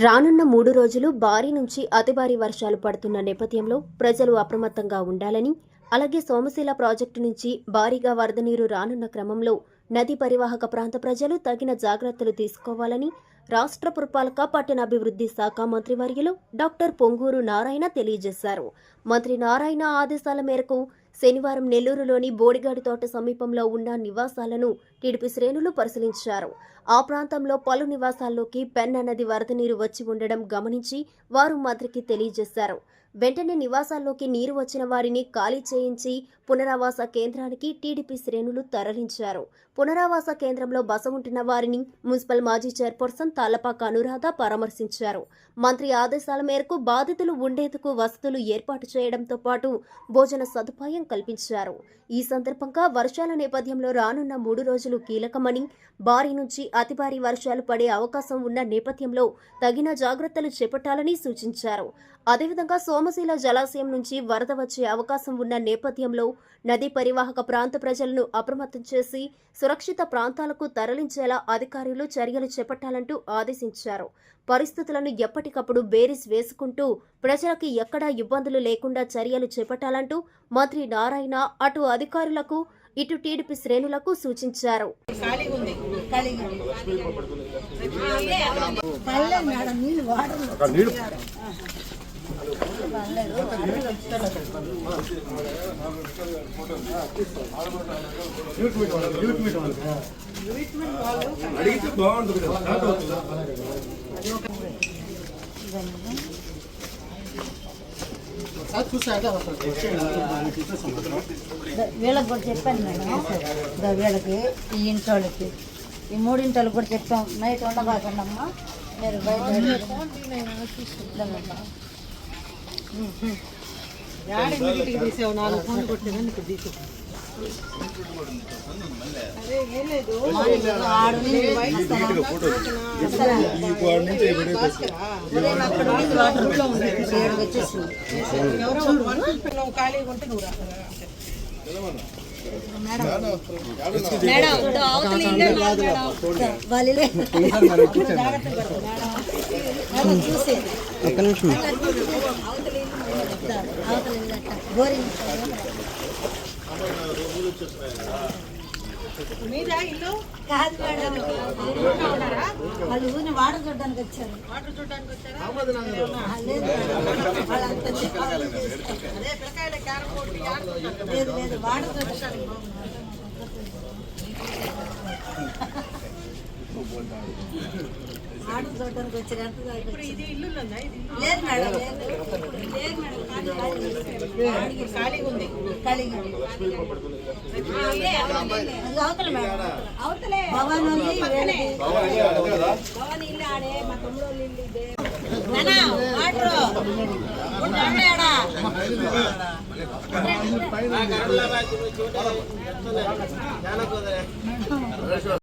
రానున్న మూడు రోజులు భారీ నుంచి అతి భారీ వర్షాలు పడుతున్న నేపథ్యంలో ప్రజలు అప్రమత్తంగా ఉండాలని అలాగే సోమశీల ప్రాజెక్టు నుంచి భారీగా వరద నీరు రానున్న క్రమంలో నది పరివాహక ప్రాంత ప్రజలు తగిన జాగ్రత్తలు తీసుకోవాలని రాష్ట్ర పురపాలక పట్టణాభివృద్ధి శాఖ మంత్రివర్యులు డాక్టర్ పొంగూరు నారాయణ తెలియజేశారు. మంత్రి నారాయణ ఆదేశాల మేరకు శనివారం నెల్లూరులోని బోడిగాడి తోట సమీపంలో ఉన్న నివాసాలను టీడీపీ శ్రేణులు పరిశీలించారు. ఆ ప్రాంతంలో పలు నివాసాల్లోకి పెన్న నది వరద నీరు వచ్చి ఉండడం గమనించి వారు మంత్రికి తెలియజేశారు. వెంటనే నివాసాల్లోకి నీరు వచ్చిన వారిని ఖాళీ చేయించి పునరావాస కేంద్రానికి టీడీపీ శ్రేణులు తరలించారు. పునరావాస కేంద్రంలో బస ఉంటున్న వారిని మున్సిపల్ మాజీ చైర్పర్సన్ తాళ్ళపాక అనురాధ పరామర్శించారు. మంత్రి ఆదేశాల మేరకు బాధితులు ఉండేందుకు వసతులు ఏర్పాటు చేయడంతో పాటు భోజన సదుపాయం కల్పించారు. ఈ సందర్భంగా వర్షాల నేపథ్యంలో రానున్న మూడు రోజులు కీలకమని భారీ నుంచి అతి భారీ వర్షాలు పడే అవకాశం ఉన్న నేపథ్యంలో తగిన జాగ్రత్తలు చేపట్టాలని సూచించారు. అదేవిధంగా సోమశీల జలాశయం నుంచి వరద వచ్చే అవకాశం ఉన్న నేపథ్యంలో నదీ పరివాహక ప్రాంత ప్రజలను అప్రమత్తం చేసి సురక్షిత ప్రాంతాలకు తరలించేలా అధికారులు చర్యలు చేపట్టాలంటూ ఆదేశించారు. పరిస్థితులను ఎప్పటికప్పుడు బేరీస్ వేసుకుంటూ ప్రజలకు ఎక్కడా ఇబ్బందులు లేకుండా చర్యలు చేపట్టాలంటూ మంత్రి నారాయణ అటు అధికారులకు ఇటు టీడీపీ శ్రేణులకు సూచించారు అడిగితే బాగుంటుంది కదా స్టార్ట్ అవుతుందా వీళ్ళకి కూడా చెప్పాను మేడం వీళ్ళకి ఈ ఇంటి ఈ మూడింటి వాళ్ళకి కూడా చెప్పాం నైట్ ఉండబాకండి అమ్మా మీరు బయట ఇదో తీసావు? నాలుగు ఫోన్ కొట్టినా నీకు ఖాళీగా ఉంటే నువ్వు రా వాళ్ళే మేడం మీదా ఇల్లు? కాదు మేడం. వాళ్ళు ఊరిని వాటర్ చూడడానికి వచ్చారు. వాటర్ చూడడానికి వచ్చారా? ఆ, లేదు మేడం. వాళ్ళంతా చెప్పాలి. అదే పిల్లకాయల క్యారం బోర్డు యాడ చూడడానికి లేదు లేదు వాటర్ చూడడానికి వాటర్ చూడడానికి ఇల్లు? లేదు మేడం లేదు. లేదు మేడం ఖాళీగా ఉంది. ఖాళీగా అది అవతల మేడం అవతలే. భవన్ ఉంది. భవన్ ఇల్లు ఆడే మా తమ్ముడు ఇల్లు ఇదే. ఆడ